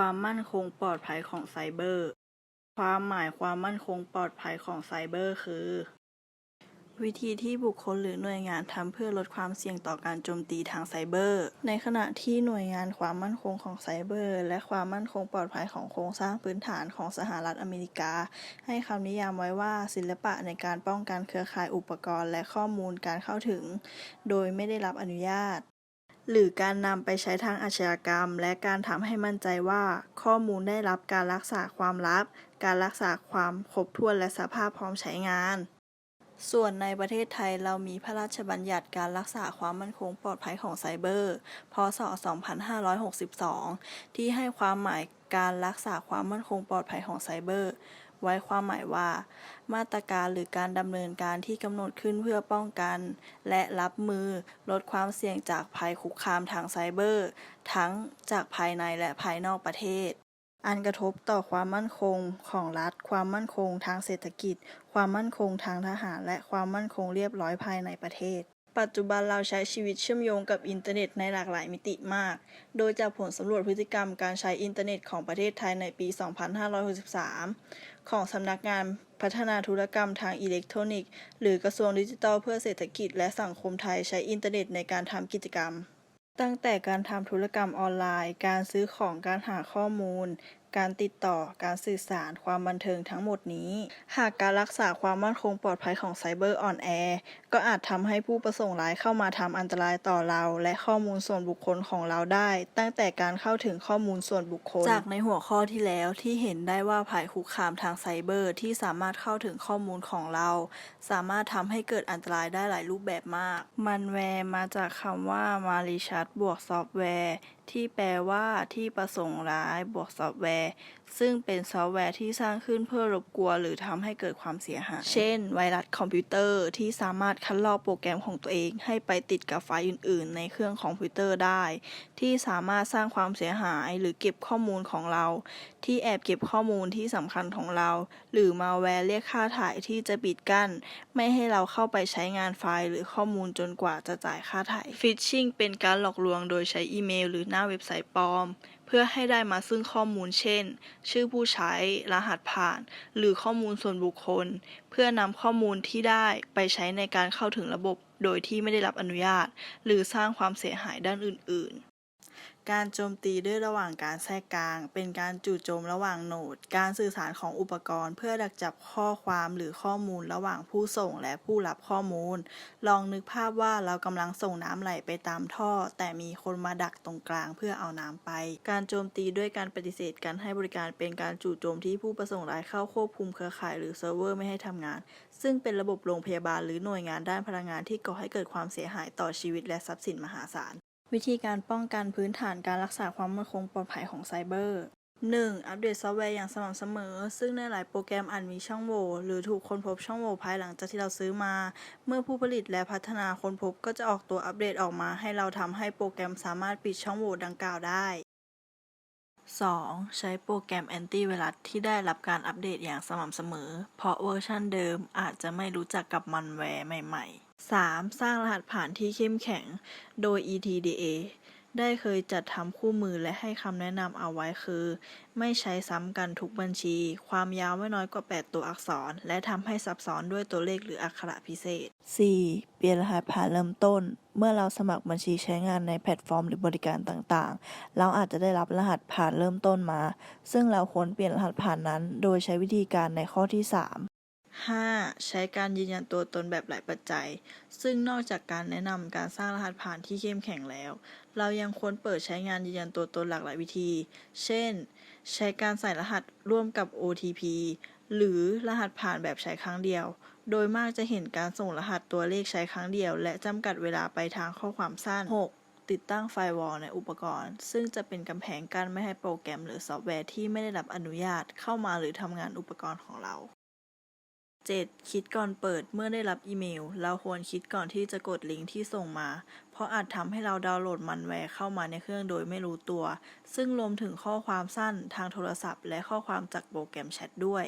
ความมั่นคงปลอดภัยของไซเบอร์ ความหมายความมั่นคงปลอดภัยของไซเบอร์คือ วิธีที่บุคคลหรือหน่วยงานทำเพื่อลดความเสี่ยงต่อการโจมตีทางไซเบอร์ ในขณะที่หน่วยงานความมั่นคงของไซเบอร์ และความมั่นคงปลอดภัยของโครงสร้างพื้นฐานของสหรัฐอเมริกา ให้คำนิยามไว้ว่าศิลปะในการป้องกันเครือข่ายอุปกรณ์ และข้อมูลการเข้าถึง โดยไม่ได้รับอนุญาต หรือการนำไปใช้ทางอาชญากรรม และการทำให้มั่นใจว่า ข้อมูลได้รับการรักษาความลับ การรักษาความครบถ้วนและสภาพพร้อมใช้งาน ส่วนในประเทศไทยเรามีพระราชบัญญัติการรักษาความมั่นคงปลอดภัยของไซเบอร์ พศ 2562 ที่ให้ความหมาย การรักษาความมั่นคงปลอดภัยของไซเบอร์ ไว้ความหมายว่า มาตรการหรือการดำเนินการที่กำหนดขึ้นเพื่อป้องกัน และรับมือลดความเสี่ยงจากภัยคุกคามทางไซเบอร์ ทั้งจากภายในและภายนอกประเทศ อันกระทบต่อความมั่นคงของรัฐ ความมั่นคงทางเศรษฐกิจ ความมั่นคงทางทหาร และความมั่นคงเรียบร้อยภายในประเทศ ปัจจุบันเราใช้ชีวิตเชื่อมโยงกับอินเทอร์เน็ตในหลากหลายมิติมาก โดยจากผลสำรวจพฤติกรรมการใช้อินเทอร์เน็ตของประเทศไทยในปี 2563 ของสำนักงานพัฒนาธุรกรรมทางอิเล็กทรอนิกส์ หรือกระทรวงดิจิทัลเพื่อเศรษฐกิจและสังคมไทยใช้อินเทอร์เน็ตในการทำกิจกรรมตั้งแต่การทำธุรกรรมออนไลน์ การซื้อของ การหาข้อมูล การติดต่อ การสื่อสาร ความบันเทิงทั้งหมดนี้ หากการรักษาความมั่นคงปลอดภัยของไซเบอร์อ่อนแอ ก็อาจทำให้ผู้ประสงค์ร้ายเข้ามาทำอันตรายต่อเรา และข้อมูลส่วนบุคคลของเราได้ ตั้งแต่การเข้าถึงข้อมูลส่วนบุคคล จากในหัวข้อที่แล้วที่เห็นได้ว่าภัยคุกคามทางไซเบอร์ที่สามารถเข้าถึงข้อมูลของเรา สามารถทำให้เกิดอันตรายได้หลายรูปแบบมาก มันแวร์มาจากคำว่า malicious บวกซอฟต์แวร์ที่แปลว่าที่ประสงค์ร้ายบวกซอฟต์แวร์ ซึ่งเป็นซอฟต์แวร์ที่สร้างขึ้นเพื่อรบกวนหรือทำให้เกิดความเสียหาย เช่น ไวรัสคอมพิวเตอร์ที่สามารถคัดลอกโปรแกรมของตัวเอง ให้ไปติดกับไฟล์อื่น ๆ ในเครื่องคอมพิวเตอร์ได้ ที่สามารถสร้างความเสียหายหรือเก็บข้อมูลของเรา ที่แอบเก็บข้อมูลที่สำคัญของเรา หรือมาแวร์เรียกค่าถ่ายที่จะปิดกั้น ไม่ให้เราเข้าไปใช้งานไฟล์หรือข้อมูลจนกว่าจะจ่ายค่าถ่ายฟิชชิงเป็นการหลอกลวงโดยใช้อีเมล หรือน้าเว็บไซต์ปลอม เพื่อให้ได้มาซึ่งข้อมูลเช่น ชื่อผู้ใช้ รหัสผ่าน หรือข้อมูลส่วนบุคคล เพื่อนำข้อมูลที่ได้ไปใช้ในการเข้าถึงระบบ โดยที่ไม่ได้รับอนุญาต หรือสร้างความเสียหายด้านอื่น ๆ การโจมตีด้วยระหว่างการแทรกกลาง เป็นการจู่โจมระหว่างโหนด การสื่อสารของอุปกรณ์ เพื่อดักจับข้อความหรือข้อมูลระหว่างผู้ส่งและผู้รับข้อมูล ลองนึกภาพว่าเรากำลังส่งน้ำไหลไปตามท่อ แต่มีคนมาดักตรงกลางเพื่อเอาน้ำไป การโจมตีด้วยการปฏิเสธการให้บริการเป็นการจู่โจมที่ผู้ประสงค์ร้ายเข้าควบคุมเครือข่ายหรือเซิร์ฟเวอร์ไม่ให้ทำงาน ซึ่งเป็นระบบโรงพยาบาลหรือหน่วยงานด้านพลังงานที่ก่อให้เกิดความเสียหายต่อชีวิตและทรัพย์สินมหาศาล วิธีการป้องกันพื้นฐานการรักษาความมั่นคงปลอดภัยของไซเบอร์ 1. อัปเดตซอฟต์แวร์อย่างสม่ำเสมอ ซึ่งในหลายโปรแกรมอาจมีช่องโหว่หรือถูกค้นพบช่องโหว่ภายหลังจากที่เราซื้อมา เมื่อผู้ผลิตและพัฒนาค้นพบก็จะออกตัวอัปเดตออกมา ให้เราทำให้โปรแกรมสามารถปิดช่องโหว่ดังกล่าวได้ 2. ใช้โปรแกรมแอนตี้ไวรัสที่ได้รับการอัปเดตอย่างสม่ำเสมอ เพราะเวอร์ชันเดิมอาจจะไม่รู้จักกับมันแวร์ใหม่ ๆ 3. สร้างรหัสผ่านที่เข้มแข็ง โดย ETDA ได้เคยจัดทำคู่มือและให้คำแนะนำเอาไว้คือ ไม่ใช้ซ้ำกันทุกบัญชี ความยาวไม่น้อยกว่า 8 ตัวอักษร และทำให้ซับซ้อนด้วยตัวเลขหรืออักขระพิเศษ 4. เปลี่ยนรหัสผ่านเริ่มต้น เมื่อเราสมัครบัญชีใช้งานในแพลตฟอร์มหรือบริการต่างๆ เราอาจจะได้รับรหัสผ่านเริ่มต้นมา ซึ่งเราควรเปลี่ยนรหัสผ่านนั้น โดยใช้วิธีการในข้อที่ 3 5. ใช้การยืนยันตัวตนแบบหลายปัจจัย ซึ่งนอกจากการแนะนำการสร้างรหัสผ่านที่เข้มแข็งแล้ว เรายังควรเปิดใช้งานยืนยันตัวตนหลากหลายวิธี เช่น ใช้การใส่รหัสร่วมกับ OTP หรือรหัสผ่านแบบใช้ครั้งเดียว โดยมากจะเห็นการส่งรหัสตัวเลขใช้ครั้งเดียว และจำกัดเวลาไปทางข้อความสั้น 6. ติดตั้งไฟวอลในอุปกรณ์ ซึ่งจะเป็นกำแพงกั้นไม่ให้โปรแกรมหรือซอฟต์แวร์ที่ไม่ได้รับอนุญาตเข้ามาหรือทำงานอุปกรณ์ของเรา 7. คิดก่อนเปิดเมื่อได้รับอีเมล เราควรคิดก่อนที่จะกดลิงก์ที่ส่งมา เพราะอาจทำให้เราดาวน์โหลดมันแวร์เข้ามาในเครื่องโดยไม่รู้ตัว ซึ่งรวมถึงข้อความสั้นทางโทรศัพท์ และข้อความจากโปรแกรมแชทด้วย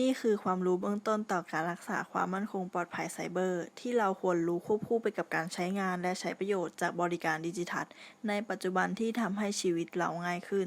นี่คือความรู้เบื้องต้นต่อการรักษาความมั่นคงปลอดภัยไซเบอร์ ที่เราควรรู้ควบคู่ไปกับการใช้งานและใช้ประโยชน์จากบริการดิจิทัลในปัจจุบันที่ทำให้ชีวิตเราง่ายขึ้น